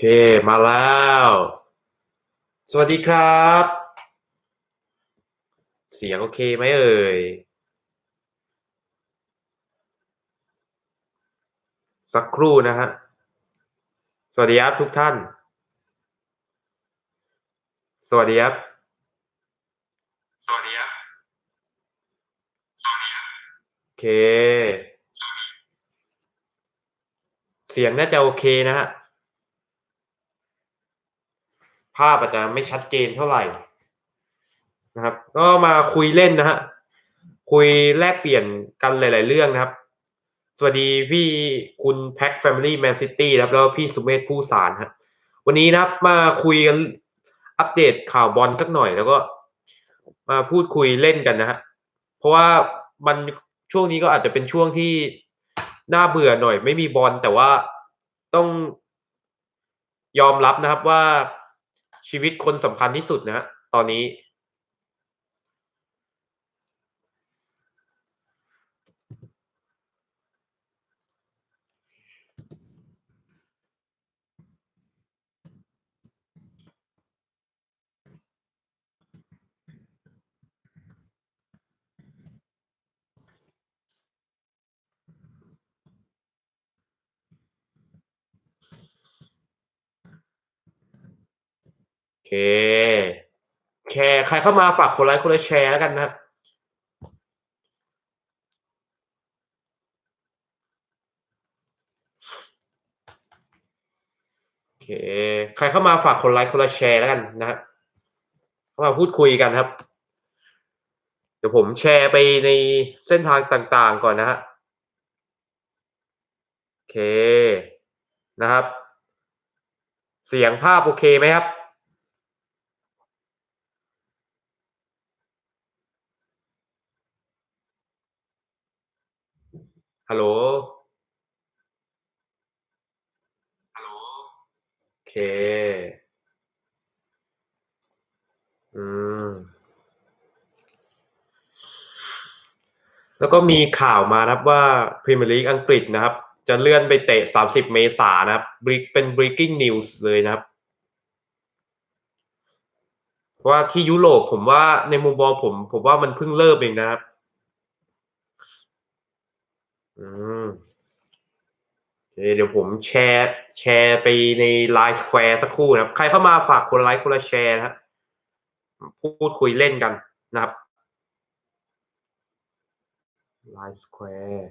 เค มาแล้ว สวัสดีครับ เสียงโอเคไหมเอ่ย สักครู่นะฮะ สวัสดีครับทุกท่าน สวัสดีครับ สวัสดีครับโอเค เสียงน่าจะโอเคนะฮะ ภาพอาจจะไม่ชัดเจนเท่าไหร่นะครับ ก็มาคุยเล่นนะฮะคุยแลกเปลี่ยนกันหลาย ๆ เรื่องนะครับ สวัสดีพี่คุณแพ็คแฟมิลี่แมนซิตี้ครับแล้วพี่สุเมธผู้สารครับวันนี้นะครับมาคุยกันอัปเดตข่าวบอลสักหน่อยแล้วก็ มาพูดคุยเล่นกันนะฮะเพราะว่ามันช่วงนี้ก็อาจจะเป็นช่วงที่น่าเบื่อหน่อย ไม่มีบอลแต่ว่าต้องยอมรับนะครับว่า ชีวิตคนสำคัญที่สุดนะฮะตอนนี้ เค แชร์ใครเข้ามาฝากคนไลค์คนละแชร์แล้วกันนะครับโอเคใครเข้ามาฝากคนไลค์คนละแชร์แล้วกันนะครับเข้ามาพูดคุยกันครับ เดี๋ยวผมแชร์ไปในเส้นทางต่างๆก่อนนะฮะโอเคนะครับ เสียงภาพโอเคไหมครับ ฮัลโหล ฮัลโหล โอเค อืม แล้วก็มีข่าวมานะครับว่าพรีเมียร์ลีกอังกฤษนะครับ จะเลื่อนไปเตะ 30 เมษายนนะครับบริเป็น breaking news เลยนะครับเพราะว่าที่ยุโรปผมว่าในมุมมองผม ผมว่ามันเพิ่งเริ่มเองนะครับ อืมเดี๋ยวผมแชร์แชร์ไปในไลน์สแควร์สักครู่นะครับ ใครเข้ามาฝากคนไลค์คนละแชร์นะครับพูดคุยเล่นกันนะครับไลน์สแควร์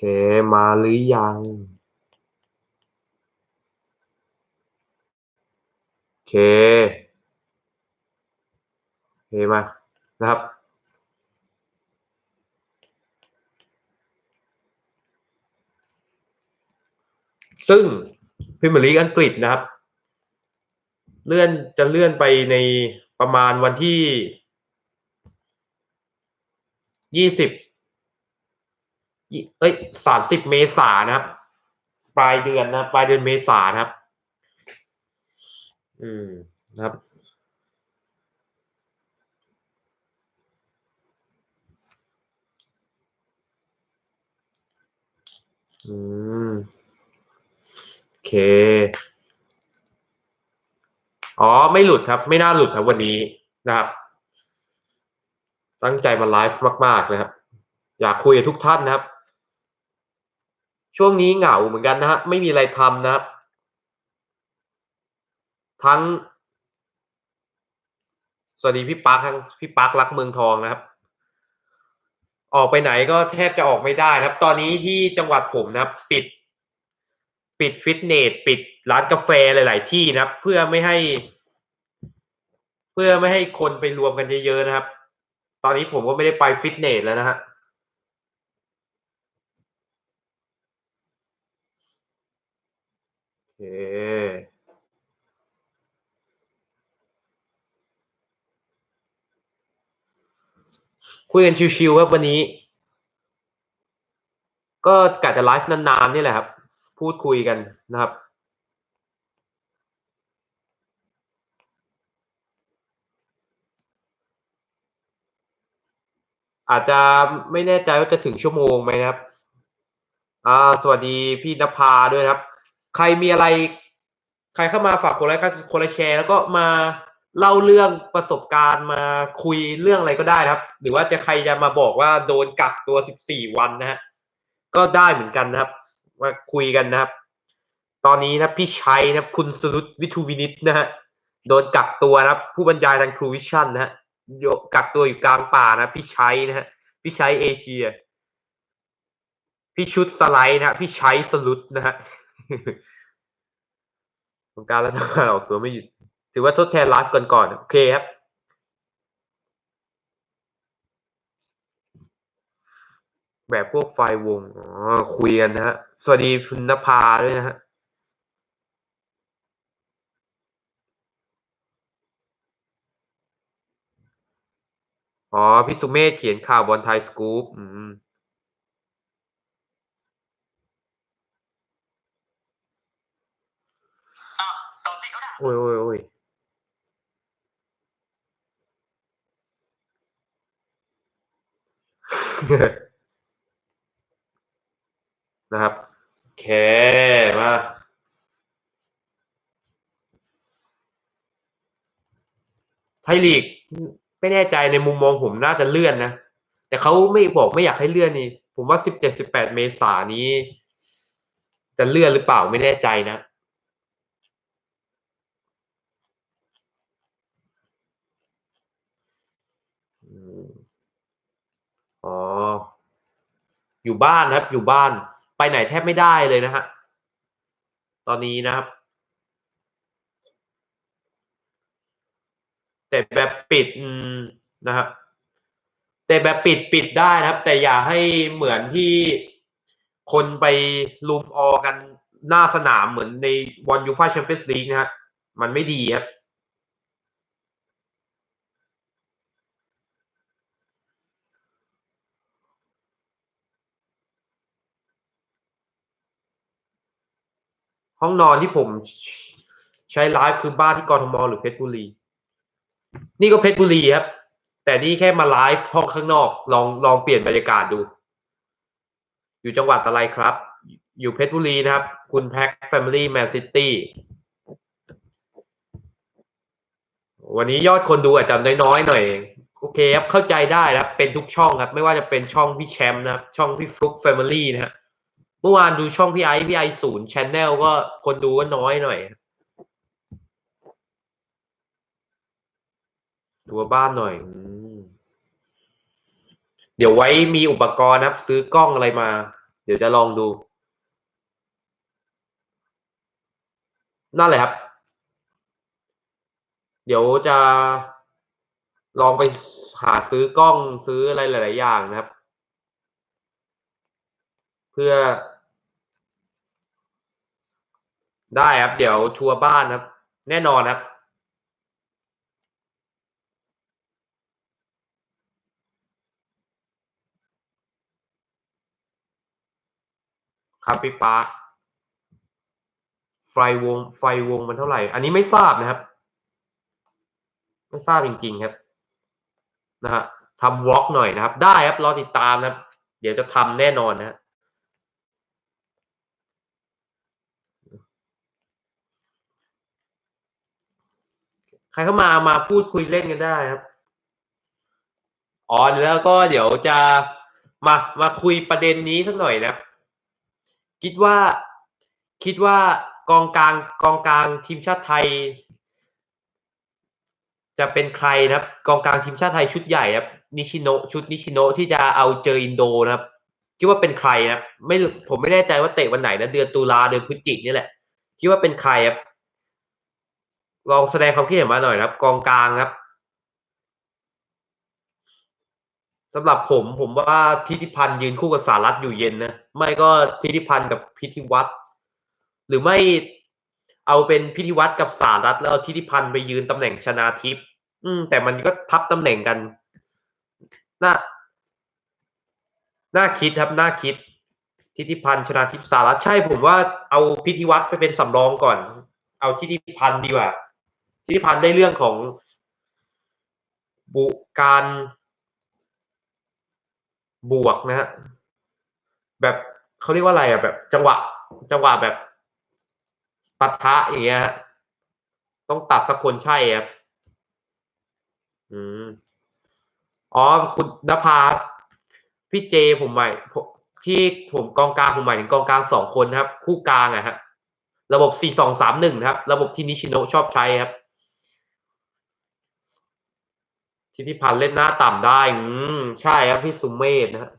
เค มาหรือยังโอเคโอเคมา นะครับ ซึ่งพรีเมียร์ลีกอังกฤษนะครับ เลื่อนจะเลื่อนไปในประมาณวันที่ยี่สิบ เอ้ยสามสิบเมษานะครับ ปลายเดือนนะปลายเดือนเมษานะครับ อืมนะครับอืมโอเค อ๋อ ไม่หลุดครับ ไม่น่าหลุดครับวันนี้นะครับ ตั้งใจมาไลฟ์มาก ๆ นะครับ อยากคุยกับทุกท่านนะครับ ช่วงนี้เหงาเหมือนกันนะฮะไม่มีอะไรทำนะครับทั้ง สวัสดีพี่ปักทั้งพี่ปักรักเมืองทองนะครับ ออกไปไหนก็แทบจะออกไม่ได้นะครับ ตอนนี้ที่จังหวัดผมนะครับ ปิด ปิดฟิตเนสปิดร้านกาแฟหลาย ๆ ที่นะครับ เพื่อไม่ให้ เพื่อไม่ให้คนไปรวมกันเยอะๆนะครับ ตอนนี้ผมก็ไม่ได้ไปฟิตเนสแล้วนะฮะ โอเค คุยกันชิวๆครับวันนี้ ก็กะจะไลฟ์นานๆนี่แหละครับ พูดคุยกันนะครับอาจจะไม่แน่ใจว่าจะถึงชั่วโมงไหมนะครับ อ่า สวัสดีพี่นภาด้วยครับ ใครมีอะไร ใครเข้ามาฝากคนลค์คนละแชร์ แล้วก็มาเล่าเรื่องประสบการณ์มาคุยเรื่องอะไรก็ได้นะครับ หรือว่าจะใครจะมาบอกว่าโดนกักตัว 14 วันนะฮะก็ได้เหมือนกันนะครับ มาคุยกันนะครับ ตอนนี้นะพี่ชัยนะคุณสรุตวิทูวินิตนะฮะโดนกักตัวนะครับ ผู้บรรยายทางทรูวิชั่นนะฮะโยกักตัวอยู่กลางป่านะพี่ชัยนะฮะพี่ชัยเอเชีย พี่ชุดสไลด์นะฮะพี่ชัยสลุดนะฮะ ของการรัฐบาลออกตัวไม่หยุด ถือว่าทดแทนไลฟ์ก่อนๆโอเคครับแบบพวกไฟวง อ๋อ คุยกันนะฮะ สวัสดีคุณนภาด้วยนะฮะ อ๋อ พี่สุเมธเขียนข่าวบอลไทยสกู๊ปอืม โอ้ยโอ้ยโอ้ยนะครับโอเคมาไทยลีก ไม่แน่ใจในมุมมองผมน่าจะเลื่อนนะ แต่เขาไม่บอกไม่อยากให้เลื่อนนี่ ผมว่า17 18เมษานี้ จะเลื่อนหรือเปล่าไม่แน่ใจนะ อืม ออยู่บ้านนะครับ อยู่บ้าน ไปไหนแทบไม่ได้เลยนะฮะ ตอนนี้นะครับ แต่แบบปิดนะครับ แต่แบบปิดปิดได้นะครับ แต่อย่าให้เหมือนที่คนไปรุมออกันหน้าสนามเหมือนในบอลยูฟ่าแชมเปี้ยนส์ลีกนะฮะ มันไม่ดีครับ ห้องนอนที่ผมใช้ไลฟ์คือบ้านที่กรทมหรือเพชรบุรี นี่ก็เพชรบุรีครับ แต่นี่แค่มาไลฟ์ห้องข้างนอก ลองลองเปลี่ยนบรรยากาศดู อยู่จังหวัดอะไรครับ อยู่เพชรบุรีนะครับ คุณแพ็คแฟมิลี่แมนซิตี้วันนี้ยอดคนดูอาจจะน้อยๆหน่อย โอเคครับ เข้าใจได้นะครับ เป็นทุกช่องครับ ไม่ว่าจะเป็นช่องพี่แชมป์นะครับ ช่องพี่ฟลุกแฟมิลี่นะฮะ เมื่อวานดูช่องพี่ไอซ์พี่ไอซ์ศูนย์ชแนลก็คนดูก็น้อยหน่อยตัวบ้านหน่อย เดี๋ยวไว้มีอุปกรณ์นะซื้อกล้องอะไรมา เดี๋ยวจะลองดู นั่นแหละครับ เดี๋ยวจะลองไปหาซื้อกล้องซื้ออะไรหลาย ๆ อย่างนะครับ พื่อ ได้ครับ เดี๋ยวทัวร์บ้านครับ แน่นอนครับครับพี่ปาไฟวงไฟวงมันเท่าไหร่ อันนี้ไม่ทราบนะครับ ไม่ทราบจริง ๆครับ นะฮะทำวอล์กหน่อยนะครับ ได้ครับรอติดตามนะครับ เดี๋ยวจะทำแน่นอนนะ รเข้ามามาพูดคุยเล่นกันได้ครับอ๋อแล้วก็เดี๋ยวจะมามาคุยประเด็นนี้สักหน่อยนะคิดว่าคิดว่ากองกลางกองกลางทีมชาติไทย จะเป็นใครนะครับ กองกลางทีมชาติไทยชุดใหญ่ครับนิชิโนชุดนิชิโนที่จะเอาเจออินโดนะครับคิดว่าเป็นใครนะครับไม่ผมไม่แน่ใจว่าเตะวันไหนนะเดือนตุลาเดือนพฤศจิกนี่แหละคิดว่าเป็นใครครับ ลองแสดงความคิดเห็นมาหน่อยครับ กองกลางครับสำหรับผมผมว่าทิติพันธ์ยืนคู่กับสารัตอยู่เย็นนะไม่ก็ทิติพันธ์กับพิธิวัตรหรือไม่เอาเป็นพิธิวัตรกับสารัตแล้วทิติพันธ์ไปยืนตำแหน่งชนาทิพย์อืม แต่มันก็ทับตำแหน่งกันน่าน่าคิดครับน่าคิด ทิติพันธ์ชนาทิพย์สารัตใช่ผมว่าเอาพิธิวัตรไปเป็นสำรองก่อน เอาทิติพันธ์ดีกว่า ทิติพันธ์ได้เรื่องของบุการบวกนะฮะแบบเขาเรียกว่าอะไรอะแบบ จังหวะ จังหวะแบบปะทะอย่างเงี้ยต้องตัดสักคนใช่ครับอืมอ๋อคุณนภาพี่เจผมใหมายที่ผมกองกลางผมหมายถึงกองกลางสองคนนะครับ คู่กลางอะฮะระบบสี่สองสามหนึ่งครับ ระบบที่นิชิโนชอบใช้ครับ ทิติพันธ์เล่นหน้าต่ำได้ อืม ใช่ครับพี่สุมเมธนะฮะ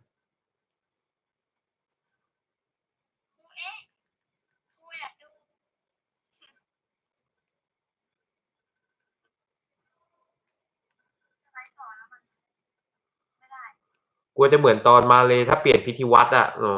กลัวจะเหมือนตอนมาเลยถ้าเปลี่ยนพิธีวัตรอะ อ๋อ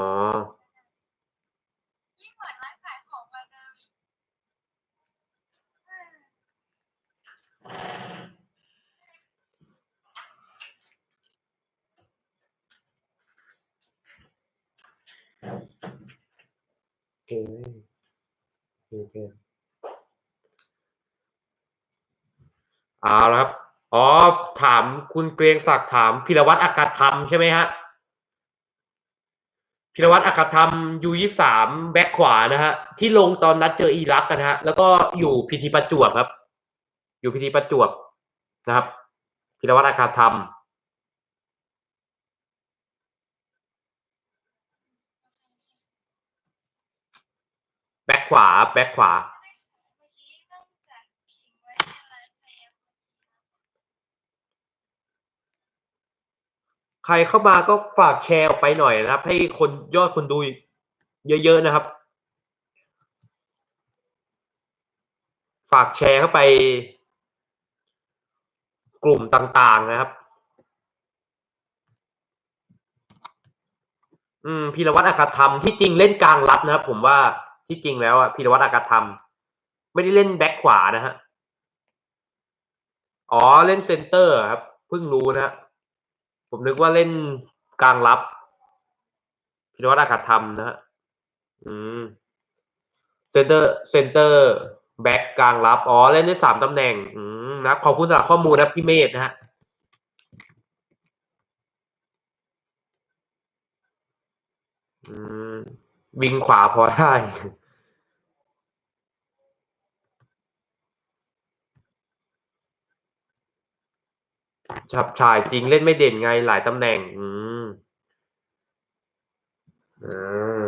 โอเคโอเคเอาละครับ อ๋อ ถามคุณเกรียงศักดิ์ถามพิรวัตรอากาศธรรมใช่ไหมฮะพิรวัตรอากาศธรรมยูยี่สามแบ็คขวานะฮะ ที่ลงตอนนัดเจออิรักกันฮะ แล้วก็อยู่พิธีประจวบครับ อยู่พิธีประจวบนะครับ พิรวัตรอากาศธรรม บ็คขวา แบ็คขวา ใครเข้ามาก็ฝากแชร์ออกไปหน่อยนะครับ ให้คนยอดคนดูเยอะ ๆ นะครับ ฝากแชร์เข้าไป กลุ่มต่าง ๆ นะครับ อืมพีรวัตรอากาธรรมที่จริงเล่นกลางรับนะครับผมว่า ที่จริงแล้วอะพีรวัตรอากาศธรรม ไม่ได้เล่นแบ็คขวานะฮะ อ๋อเล่นเซนเตอร์ครับ เพิ่งรู้นะฮะผมนึกว่าเล่นกลางรับพิรวัตรอากาศธรรมนะฮะอืมเซนเตอร์เซนเตอร์แบ็กกลางรับ อ๋อ เล่นได้สามตำแหน่ง อืมนะขอบคุณสำหรับข้อมูลนะพี่เมธนะฮะอืม วิงขวาพอได้ ฉับฉายจริงเล่นไม่เด่นไงหลายตำแหน่ง อืมอ่า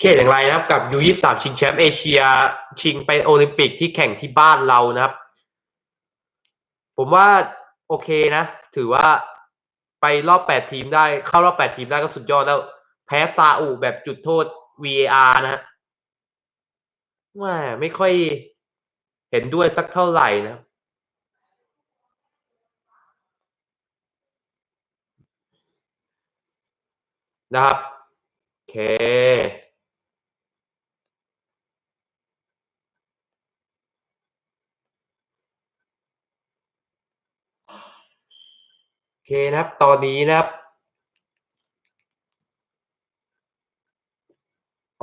เขตอย่างไรนะครับ กับยูยี่สามชิงแชมป์เอเชีย ชิงไปโอลิมปิกที่แข่งที่บ้านเรานะครับ ผมว่าโอเคนะ ถือว่าไปรอบแปดทีมได้เข้ารอบแปดทีมได้ก็สุดยอดแล้ว แพ้ซาอุแบบจุดโทษ VAR นะฮะว่าไม่ค่อยเห็นด้วยสักเท่าไหร่นะ นะครับโอเคโอเคนะครับ ตอนนี้นะครับ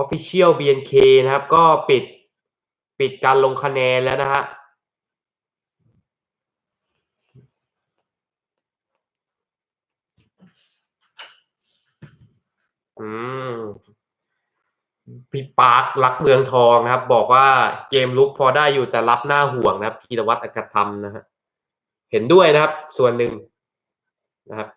Official BNK นะครับ ก็ปิดปิดการลงคะแนนแล้วนะฮะ อืมพี่ปาร์ครักเมืองทองนะครับ บอกว่าเกมลุกพอได้อยู่แต่รับหน้าห่วงนะพีรวัตรอักธรรมนะฮะเห็นด้วยนะครับ ส่วนหนึ่งนะครับ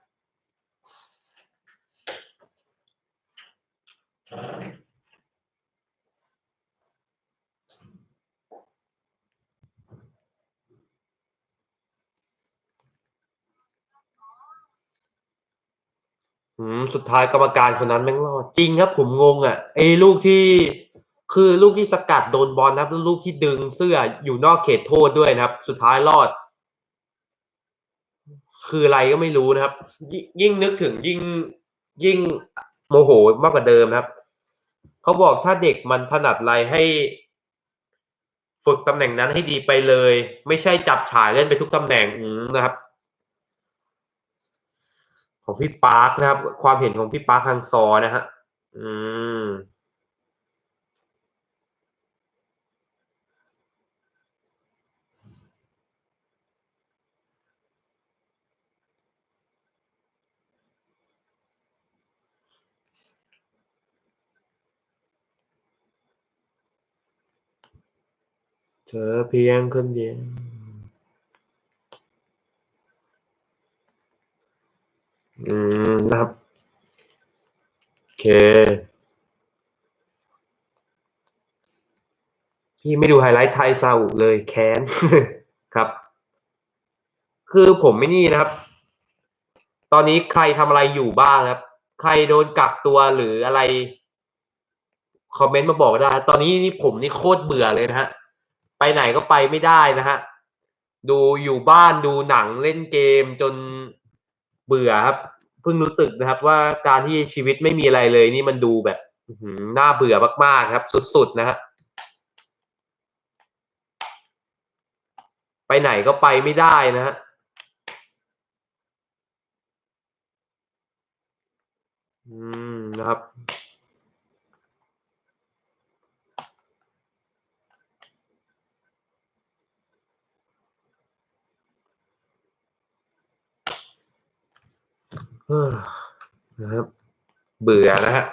อืมสุดท้ายกรรมการคนนั้นแม่งรอดจริงครับผมงงอะไอ้ลูกที่ คือลูกที่สกัดโดนบอลนะครับแล้วลูกที่ดึงเสื้ออยู่นอกเขตโทษด้วยนะครับ สุดท้ายรอด คืออะไรก็ไม่รู้นะครับ ยิ่งยิ่งนึกถึงยิ่ง ยิ่งโมโหมากกว่าเดิมนะครับเขาบอกถ้าเด็กมันถนัดอะไรให้ ฝึกตำแหน่งนั้นให้ดีไปเลย ไม่ใช่จับฉายเล่นไปทุกตำแหน่งนะครับ ของพี่ปาร์คนะครับ ความเห็นของพี่ปาร์คฮังซอนะฮะอืมเธอเพียงคนเดียว อืมนะครับ โอเค พี่ไม่ดูไฮไลท์ไทยซาอุเลยแค้นครับ คือผมไม่นี่นะครับ ตอนนี้ใครทำอะไรอยู่บ้างครับ ใครโดนกักตัวหรืออะไร คอมเมนต์มาบอกได้ ตอนนี้นี่ผมนี่โคตรเบื่อเลยนะฮะ ไปไหนก็ไปไม่ได้นะฮะดูอยู่บ้านดูหนังเล่นเกมจนเบื่อครับ เพิ่งรู้สึกนะครับ ว่าการที่ชีวิตไม่มีอะไรเลย นี่มันดูแบบน่าเบื่อมากๆครับ สุดๆนะครับไปไหนก็ไปไม่ได้นะฮะอืมนะครับ นะครับ เบื่อนะฮะ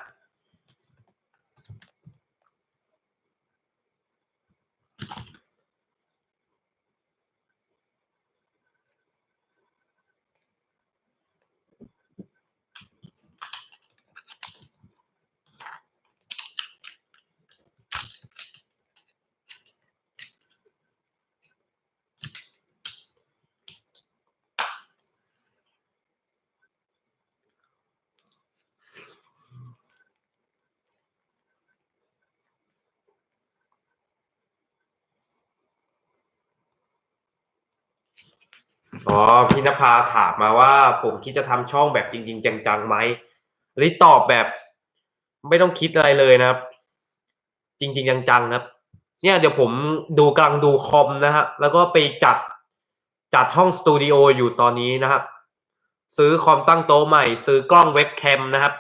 อ๋อพี่นภาถามมาว่า ผมคิดจะทำช่องแบบจริง ๆ จังๆไหมอันนี้ตอบแบบ ไม่ต้องคิดอะไรเลยนะครับ จริง ๆ จังๆนะครับ เนี่ยเดี๋ยวผมดูกำลังดูคอมนะฮะแล้วก็ไปจัดจัดห้องสตูดิโออยู่ตอนนี้นะครับ ซื้อคอมตั้งโต๊ะใหม่ ซื้อกล้องเว็บแคมนะครับ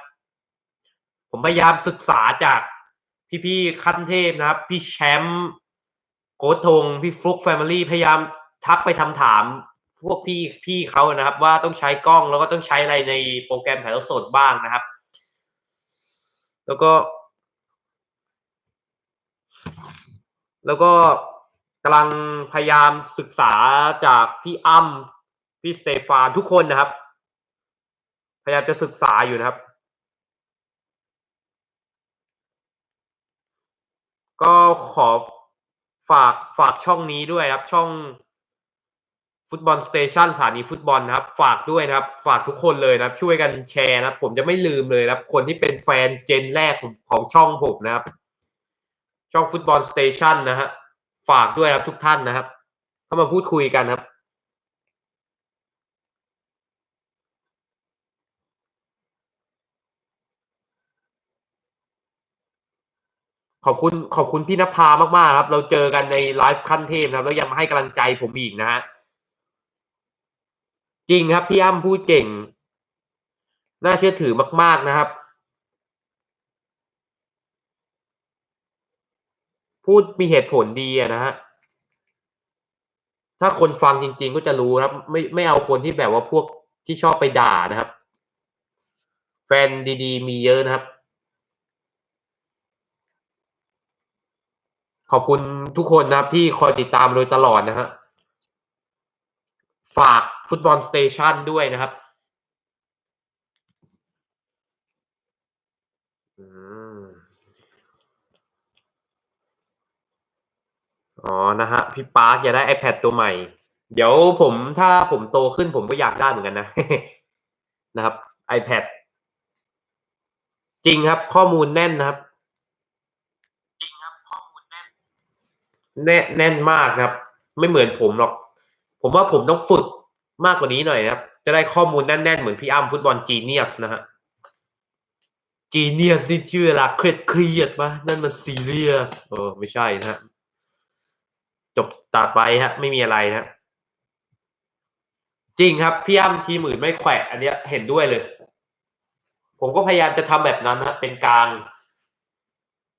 ผมพยายามศึกษาจากพี่ๆขั้นเทพนะครับ พี่แชมป์โกธงพี่ฟลุกแฟมิลี่พยายามทักไปทำถาม พวกพี่พี่เขานะครับ ว่าต้องใช้กล้องแล้วก็ต้องใช้อะไรในโปรแกรมถ่ายทอดสดบ้างนะครับ แล้วก็ แล้วก็กำลังพยายามศึกษาจากพี่อ้ำพี่สเตฟานทุกคนนะครับ พยายามจะศึกษาอยู่นะครับ ก็ขอฝากฝากช่องนี้ด้วยครับช่อง ฟุตบอลสเตชันสถานีฟุตบอลนะครับ ฝากด้วยนะครับ ฝากทุกคนเลยนะครับ ช่วยกันแชร์นะครับ ผมจะไม่ลืมเลยนะครับ คนที่เป็นแฟนเจนแรกของของช่องผมนะครับ ช่องฟุตบอลสเตชันนะฮะฝากด้วยครับทุกท่านนะครับ เข้ามาพูดคุยกันครับขอบคุณขอบคุณพี่นภามากๆครับ เราเจอกันในไลฟ์ขั้นเทพนะครับ แล้วยังมาให้กำลังใจผมอีกนะฮะ จริงครับพี่อ้ำพูดเก่ง น่าเชื่อถือมาก ๆนะครับ พูดมีเหตุผลดีอะนะฮะถ้าคนฟังจริง ๆ ก็จะรู้ครับ ไม่ไม่เอาคนที่แบบว่าพวกที่ชอบไปด่านะครับ แฟนดีๆ มีเยอะนะครับ ขอบคุณทุกคนนะครับที่คอยติดตามโดยตลอดนะฮะ ฝากฟุตบอลสเตชันด้วยนะครับอืมอ๋อ นะฮะ พี่ปาร์คอยากได้ iPad ตัวใหม่ เดี๋ยวผมถ้าผมโตขึ้นผมก็อยากได้เหมือนกันนะ นะครับ iPad จริงครับ ข้อมูลแน่นนะครับ จริงครับ ข้อมูลแน่น แน่แน่นมากนะครับ ไม่เหมือนผมหรอก ผมว่าผมต้องฝึกมากกว่านี้หน่อยนะครับ จะได้ข้อมูลแน่นๆ เหมือนพี่อ้ำฟุตบอลจีเนียสนะฮะจีเนียสนี่ชื่อเวลาเครียดเครียดปะนั่นมันซีเรียสเออไม่ใช่นะฮะจบตัดไปฮะ ไม่มีอะไรนะ จริงครับ พี่อ้ำทีมอื่นไม่แขวะอันเนี้ยเห็นด้วยเลย ผมก็พยายามจะทำแบบนั้นนะเป็นกลาง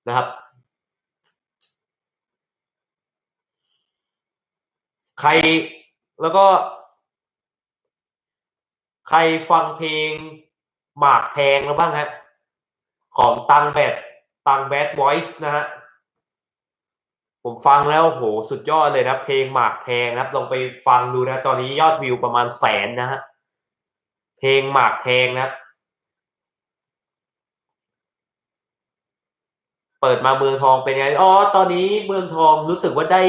นะครับ ใคร แล้วก็ ใครฟังเพลงหมากแพงแล้วบ้างฮะ ของตังแบดตังแบดวอยซ์นะฮะ ผมฟังแล้วโหสุดยอดเลยนะ เพลงหมากแพงนะครับลองไปฟังดูนะ ตอนนี้ยอดวิวประมาณแสนนะฮะ เพลงหมากแพงนะครับเปิดมาเมืองทองเป็นไง อ๋อ ตอนนี้เมืองทองรู้สึกว่าได้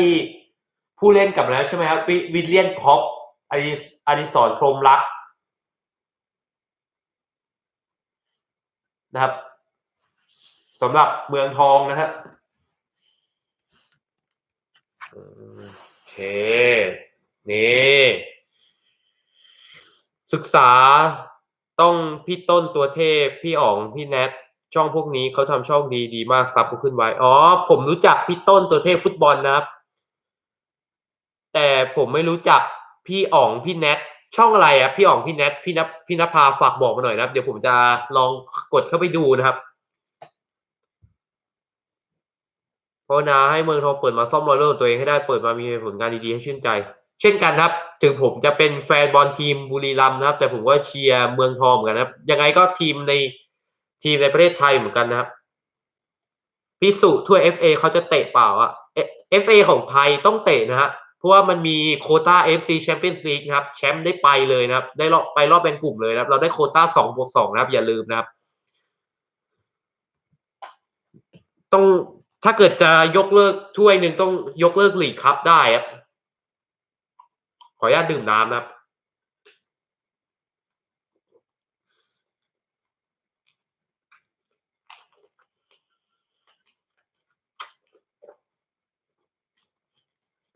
ผู้เล่นกลับแล้วใช่ไหมครับวิลเลียนพอปอดิอดิศรพรมรักนะครับสำหรับเมืองทองนะฮะโอเค นี่ ศึกษาต้องพี่ต้นตัวเทพ พี่อ๋อง พี่แนท ช่องพวกนี้เขาทำช่องดีดีมากซับก็ขึ้นไว้ อ๋อ ผมรู้จักพี่ต้นตัวเทพฟุตบอลนะครับ แต่ผมไม่รู้จักพี่อ๋องพี่แนทช่องอะไรอะพี่อ๋องพี่แนทพี่นพี่นภาฝากบอกมาหน่อยนะครับ เดี๋ยวผมจะลองกดเข้าไปดูนะครับภาวนาให้เมืองทองเปิดมาซ่อมรอยเรื่องตัวเองให้ได้เปิดมามีผลงานดีๆให้ชื่นใจ เช่นกันครับ ถึงผมจะเป็นแฟนบอลทีมบุรีรัมย์นะครับ แต่ผมก็เชียร์เมืองทองเหมือนกันนะครับยังไงก็ทีมในทีมในประเทศไทยเหมือนกันนะครับพิสุถ้วย FA เขาจะเตะเปล่าอะ FA ของไทยต้องเตะนะฮะ เพราะว่ามันมีโคต้า FC Champions League นะครับแชมป์ได้ไปเลยนะครับ ได้รอบไปรอบแบ่งกลุ่มเลยนะครับ เราได้โคต้าสองบวกสองนะครับ อย่าลืมนะครับ ต้องถ้าเกิดจะยกเลิกถ้วยหนึ่งต้องยกเลิกลีกครับได้ครับ ขออนุญาตดื่มน้ำนะครับ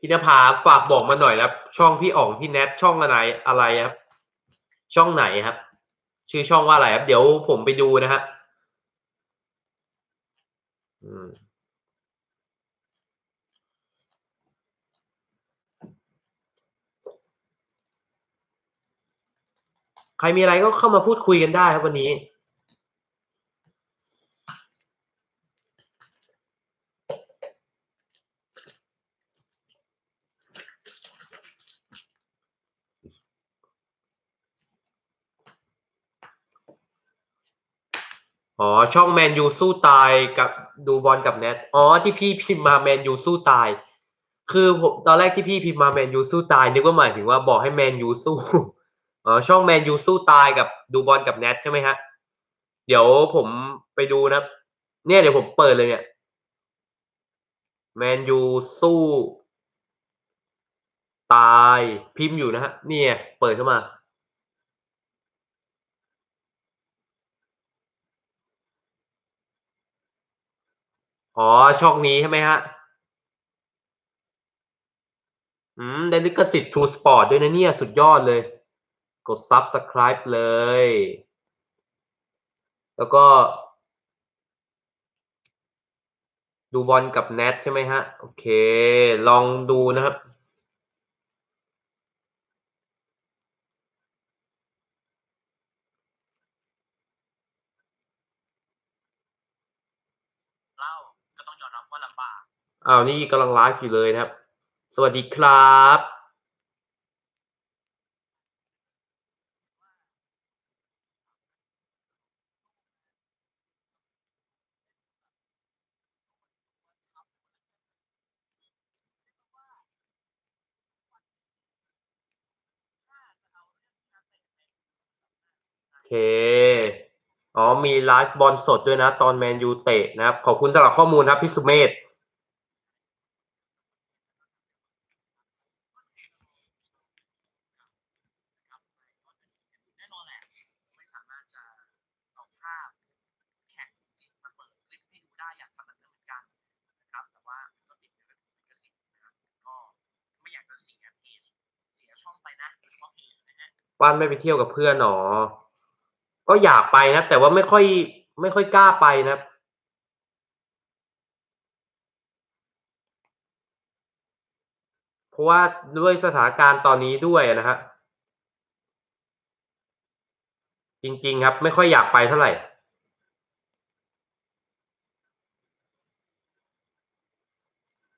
พี่นภาฝากบอกมาหน่อยครับ ช่องพี่อ๋องพี่แนทช่องอะไรอะไรครับ ช่องไหนครับ ชื่อช่องว่าอะไรครับ เดี๋ยวผมไปดูนะฮะอืมใครมีอะไรก็เข้ามาพูดคุยกันได้ครับวันนี้ อ๋อ ช่องแมนยูสู้ตายกับดูบอลกับแนทอ๋อที่พี่พิมพ์มาแมนยูสู้ตาย คือผมตอนแรกที่พี่พิมพ์มาแมนยูสู้ตายนึกว่าหมายถึงว่าบอกให้แมนยูสู้อ๋อช่องแมนยูสู้ตายกับดูบอลกับแนทใช่ไหมฮะเดี๋ยวผมไปดูนะ เนี่ยเดี๋ยวผมเปิดเลยเนี่ยแมนยูสู้ ตายพิมพ์อยู่นะฮะเนี่ยเปิดเข้ามา อ๋อ ช่องนี้ใช่ไหมฮะ อืม ได้ลิขสิทธิ์ True Sport ด้วยนะเนี่ย สุดยอดเลย กด Subscribe เลย แล้วก็ ดูบอลกับแนทใช่ไหมฮะ โอเค ลองดูนะครับ อ้าวนี่กำลังไลฟ์อยู่เลยนะครับ สวัสดีครับ โอเค อ๋อ มีไลฟ์บอลสดด้วยนะ ตอนแมนยูเตะนะครับ ขอบคุณสำหรับข้อมูลครับพี่สุเมธ ว่านไม่ไปเที่ยวกับเพื่อนหรอ ก็อยากไปนะ แต่ว่าไม่ค่อย ไม่ค่อยกล้าไปนะเพราะว่าด้วยสถานการณ์ตอนนี้ด้วยนะฮะจริง ๆ ครับ ไม่ค่อยอยากไปเท่าไหร่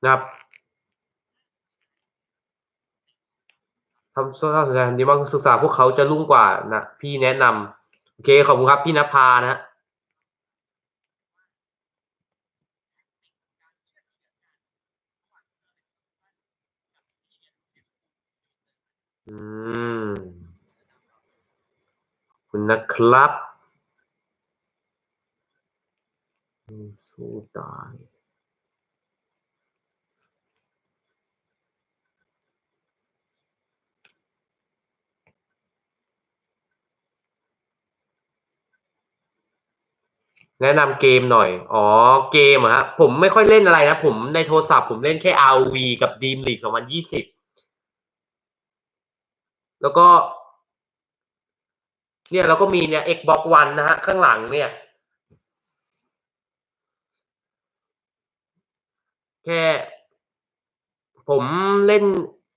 นะครับ ทำสร้างสถานดีมากศึกษาพวกเขาจะรุ่งกว่านะพี่แนะนำโอเคขอบคุณครับพี่นภานะอืมคุณนะครับ สู้ตาย แนะนำเกมหน่อย อ๋อ เกมเหรอฮะ ผมไม่ค่อยเล่นอะไรนะ ผมในโทรศัพท์ผมเล่นแค่ RV กับ Dream League 2020 แล้วก็ เนี่ยเราก็มีเนี่ย Xbox One นะฮะ ข้างหลังเนี่ย แค่ ผมเล่น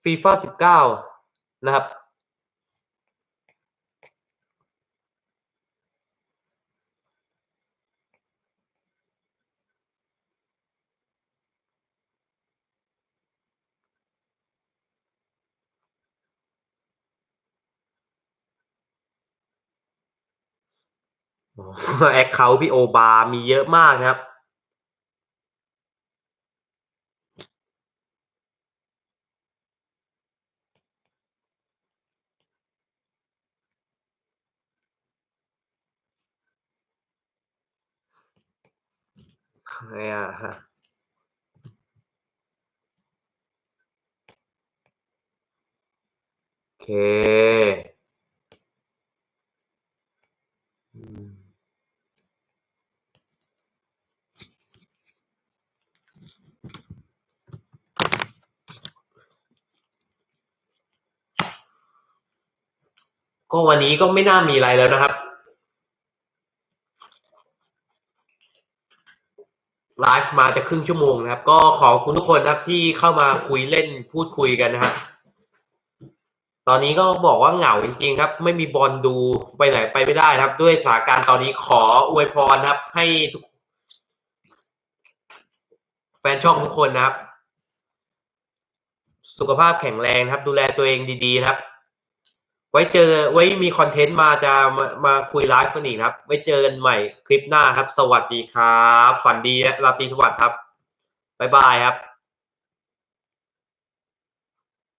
FIFA 19 นะครับ แอคเคาท์พี่โอบามีเยอะมากนะครับเนี่ยโอเค ก็วันนี้ก็ไม่น่ามีอะไรแล้วนะครับ ไลฟ์มาจะครึ่งชั่วโมงนะครับ ก็ขอบคุณทุกคนครับที่เข้ามาคุยเล่นพูดคุยกันนะครับตอนนี้ก็บอกว่าเหงาจริงๆครับ ไม่มีบอลดูไปไหนไปไม่ได้ครับ ด้วยสถานการณ์ตอนนี้ขออวยพรนะครับ ให้ทุก แฟนช่องทุกคนนะครับ สุขภาพแข็งแรงครับ ดูแลตัวเองดีๆนะครับ ไว้เจอไว้มีคอนเทนต์มาจะมามาคุยไลฟ์กันอีกครับ ไว้เจอกันใหม่คลิปหน้าครับ สวัสดีครับ ฝันดีและราตรีสวัสดิ์ครับ บ๊ายบายครับ